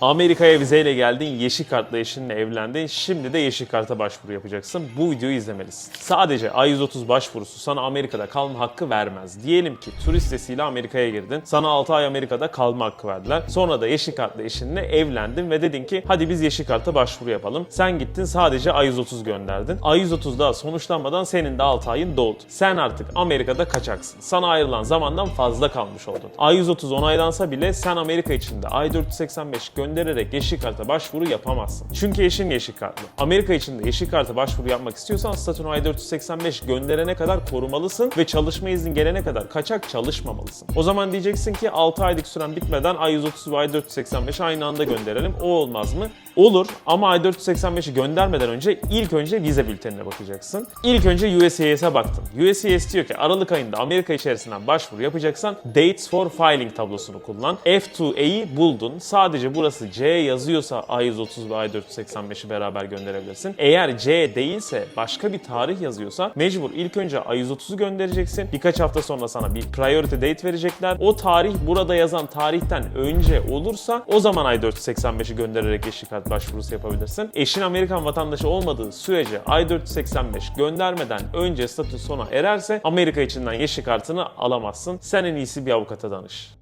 Amerika'ya vizeyle geldin, yeşil kartla eşinle evlendin. Şimdi de yeşil karta başvuru yapacaksın. Bu videoyu izlemelisin. Sadece I-130 başvurusu sana Amerika'da kalma hakkı vermez. Diyelim ki turist vizesiyle Amerika'ya girdin. Sana 6 ay Amerika'da kalma hakkı verdiler. Sonra da yeşil kartla eşinle evlendin ve dedin ki hadi biz yeşil karta başvuru yapalım. Sen gittin sadece I-130 gönderdin. I-130 daha sonuçlanmadan senin de 6 ayın doldu. Sen artık Amerika'da kaçaksın. Sana ayrılan zamandan fazla kalmış oldun. I-130 onaylansa bile sen Amerika içinde I-485 göndererek yeşil karta başvuru yapamazsın. Çünkü eşin yeşil kartlı. Amerika içinde yeşil karta başvuru yapmak istiyorsan statünü I-485 gönderene kadar korumalısın ve çalışma iznin gelene kadar kaçak çalışmamalısın. O zaman diyeceksin ki 6 aylık süren bitmeden I-130 ve I-485 aynı anda gönderelim. O olmaz mı? Olur ama I-485'i göndermeden önce ilk önce vize bültenine bakacaksın. İlk önce USCIS'e baktın. USCIS diyor ki Aralık ayında Amerika içerisinden başvuru yapacaksan Dates for Filing tablosunu kullan. F2E'yi buldun. Sadece burası C yazıyorsa I-130 ve I-485'i beraber gönderebilirsin. Eğer C değilse başka bir tarih yazıyorsa mecbur ilk önce I-130'u göndereceksin. Birkaç hafta sonra sana bir priority date verecekler. O tarih burada yazan tarihten önce olursa o zaman I-485'i göndererek yeşil kart başvurusu yapabilirsin. Eşin Amerikan vatandaşı olmadığı sürece I-485 göndermeden önce statü sona ererse Amerika içinden yeşil kartını alamazsın. Sen en iyisi bir avukata danış.